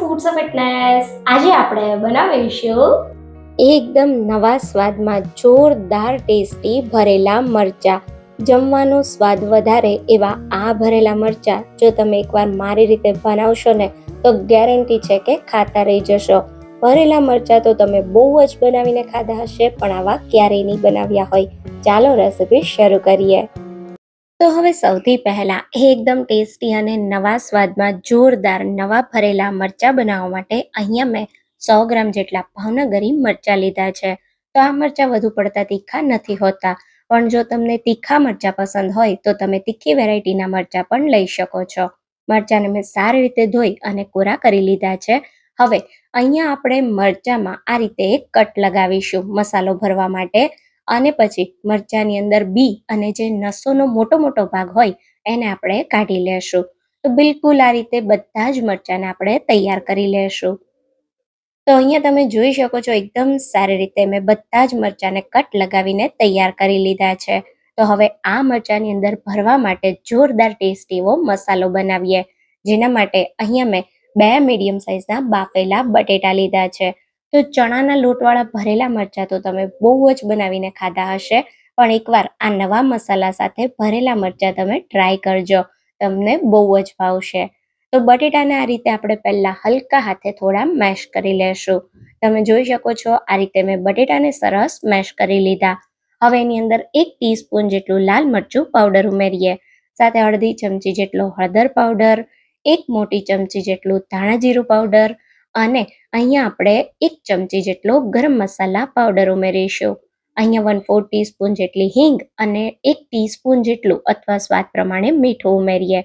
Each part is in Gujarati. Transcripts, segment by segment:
ફૂડ્સ ઓફ ફિટનેસ આજે આપણે બનાવીશું એકદમ નવા સ્વાદમાં જોરદાર ટેસ્ટી ભરેલા મરચા. જમવાનો સ્વાદ વધારે એવા આ ભરેલા મરચા. જો તમે એકવાર મારી રીતે બનાવશો ને, તો ગેરંટી છે કે ખાતા રહી જશો. ભરેલા મરચા તો તમે બહુ જ બનાવીને ખાધા હશે, પણ આવા ક્યારેય નહીં બનાવ્યા હોય. ચાલો રેસીપી શરૂ કરીએ. તો હવે સૌથી પહેલા એકદમ ટેસ્ટી અને નવા સ્વાદમાં જોરદાર નવા ભરેલા મરચા બનાવવા માટે અહીંયા મેં સો ગ્રામ જેટલા ભાવનગરી મરચા લીધા છે. તો આ મરચા વધુ પડતા તીખા નથી હોતા, પણ જો તમને તીખા મરચા પસંદ હોય તો તમે તીખી વેરાયટીના મરચા પણ લઈ શકો છો. મરચાને મેં સારી રીતે ધોઈ અને કોરા કરી લીધા છે. હવે અહીંયા આપણે મરચામાં આ રીતે એક કટ લગાવીશું મસાલો ભરવા માટે. અને પછી મરચાની અંદર બી અને જે નસોનો મોટો મોટો ભાગ હોય એને આપણે કાઢી લેશું. તો બિલકુલ આ રીતે બધા જ મરચાંને આપણે તૈયાર કરી લેશું. તો અહીંયા તમે જોઈ શકો છો એકદમ સારી રીતે મેં બધા જ મરચાંને કટ લગાવીને તૈયાર કરી લીધા છે. તો હવે આ મરચાંની અંદર ભરવા માટે જોરદાર ટેસ્ટ એવો મસાલો બનાવીએ. જેના માટે અહીંયા મેં બે મીડિયમ સાઇઝના બાફેલા બટેટા લીધા છે. તો ચણાના લોટવાળા ભરેલા મરચાં તો તમે બહુ જ બનાવીને ખાધા હશે. પણ એકવાર આ નવા મસાલા સાથે ભરેલા મરચાં તમે ટ્રાય કરજો. તમને બહુ જ ભાવશે તો બટેટાને આ રીતે આપણે પહેલાં હલકા હાથે થોડા મેશ કરી લેશું. તમે જોઈ શકો છો આ રીતે મેં બટેટાને સરસ મેશ કરી લીધા. હવે એની અંદર એક ટીસ્પૂન જેટલું લાલ મરચું પાવડર ઉમેરીએ. સાથે અડધી ચમચી જેટલો હળદર પાવડર એક મોટી ચમચી જેટલું ધાણા જીરું પાવડર અને અહીંયા આપણે એક ચમચી જેટલો ગરમ મસાલા પાવડર ઉમેરીશું. અહીંયા વન ફોર ટીસ્પૂન જેટલી હિંગ અને એક ટીસ્પૂન જેટલું અથવા સ્વાદ પ્રમાણે મીઠું ઉમેરીએ.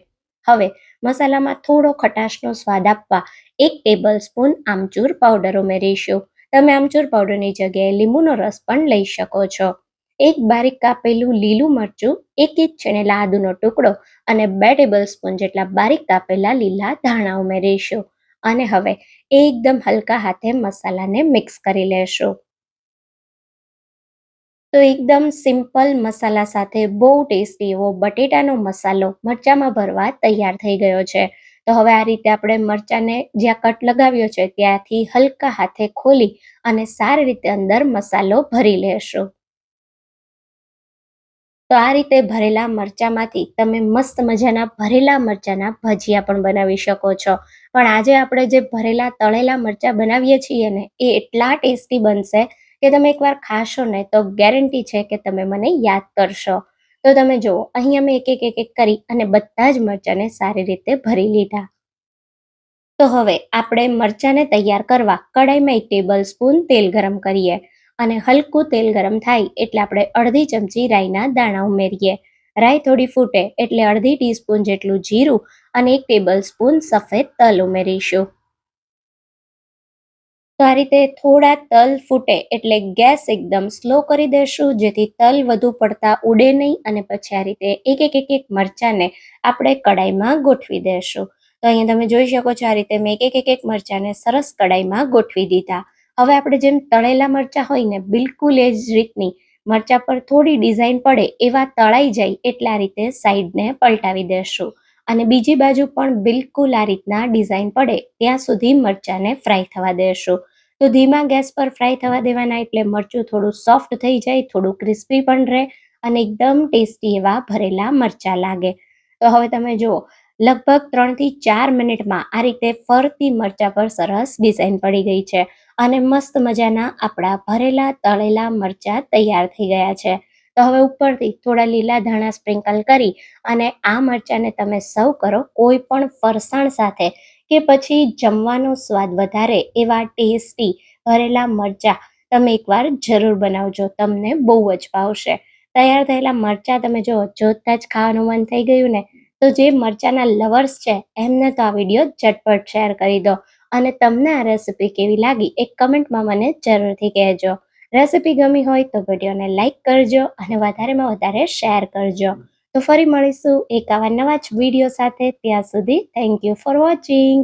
હવે મસાલામાં થોડો ખટાશનો સ્વાદ આપવા એક ટેબલ સ્પૂન આમચૂર પાવડર ઉમેરીશું. તમે આમચૂર પાવડરની જગ્યાએ લીંબુનો રસ પણ લઈ શકો છો. એક બારીક કાપેલું લીલું મરચું, એક ઇંચ છીણેલા આદુનો ટુકડો અને બે ટેબલ સ્પૂન જેટલા બારીક કાપેલા લીલા ધાણા ઉમેરીશું. અને હવે એકદમ હલકા હાથે મસાલાને મિક્સ કરી લેશું. તો એકદમ સિમ્પલ મસાલા સાથે બહુ ટેસ્ટી એવો બટેટાનો મસાલો મરચામાં ભરવા તૈયાર થઈ ગયો છે. તો હવે આ રીતે આપણે મરચાંને જ્યાં કટ લગાવ્યો છે ત્યાંથી હલકા હાથે ખોલી અને સારી રીતે અંદર મસાલો ભરી લેશું. તો આ રીતે ભરેલા મરચાંમાંથી તમે મસ્ત મજાના ભરેલા મરચાંના ભજીયા પણ બનાવી શકો છો. પણ આજે આપણે જે ભરેલા તળેલા મરચા બનાવીએ છીએ ને, એ એટલા ટેસ્ટી બનશે કે તમે એકવાર ખાશો ને, તો ગેરંટી છે કે તમે મને યાદ કરશો. તો તમે જુઓ, અહીંયા મેં એક એક એક એક કરી અને બધા જ મરચાંને સારી રીતે ભરી લીધા. તો હવે આપણે મરચાંને તૈયાર કરવા કડાઈમાં એક ટેબલ સ્પૂન તેલ ગરમ કરીએ અને હલકું તેલ ગરમ થાય એટલે આપણે અડધી ચમચી રાઈના દાણા ઉમેરીએ. રાઈ થોડી ફૂટે એટલે અડધી ટીસ્પૂન જેટલું જીરું અને એક ટેબલ સ્પૂન સફેદ તલ ઉમેરીશું. તો આ રીતે થોડા તલ ફૂટે એટલે ગેસ એકદમ સ્લો કરી દેશું, જેથી તલ વધુ પડતા ઉડે નહીં અને પછી આ રીતે એક એક એક એક મરચાંને આપણે કડાઈમાં ગોઠવી દેશું. તો અહીંયા તમે જોઈ શકો છો આ રીતે મેં એક એક એક મરચાંને સરસ કડાઈમાં ગોઠવી દીધા. હવે આપણે જેમ તળેલા મરચાં હોય ને બિલકુલ એ જ રીતની મરચાં પર થોડી ડિઝાઇન પડે એવા તળાઈ જાય એટલે રીતે સાઈડને પલટાવી દેશું. અને બીજી બાજુ પણ બિલકુલ આ રીતના ડિઝાઇન પડે ત્યાં સુધી મરચાને ફ્રાય થવા દેશું. તો ધીમા ગેસ પર ફ્રાય થવા દેવાના એટલે મરચું થોડું સોફ્ટ થઈ જાય, થોડું ક્રિસ્પી પણ રહે અને એકદમ ટેસ્ટી એવા ભરેલા મરચા લાગે. તો હવે તમે જુઓ, લગભગ ત્રણથી ચાર મિનિટમાં આ રીતે ફરતી મરચા પર સરસ ડિઝાઇન પડી ગઈ છે અને મસ્ત મજાના આપણા ભરેલા, તળેલા મરચા તૈયાર થઈ ગયા છે. તો હવે ઉપરથી થોડા લીલા ધાણા સ્પ્રિંકલ કરી અને આ મરચાંને તમે સર્વ કરો કોઈ પણ ફરસાણ સાથે કે પછી જમવાનો સ્વાદ વધારે એવા ટેસ્ટી ભરેલા મરચાં તમે એકવાર જરૂર બનાવજો, તમને બહુ જ ભાવશે. તૈયાર થયેલા મરચાં તમે જો જોતા જ ખાવાનું મન થઈ ગયું ને, તો જે મરચાના લવર્સ છે એમને તો આ વીડિયો ઝટપટ શેર કરી દો અને તમને આ રેસિપી કેવી લાગી એક કમેન્ટમાં મને જરૂરથી કહેજો. રેસિપી ગમી હોય તો વિડીયોને લાઇક કરજો અને વધારેમાં વધારે શેર કરજો. તો ફરી મળીશું એક આવા નવા જ વીડિયો સાથે. ત્યાં સુધી થેન્ક યુ ફોર વોચિંગ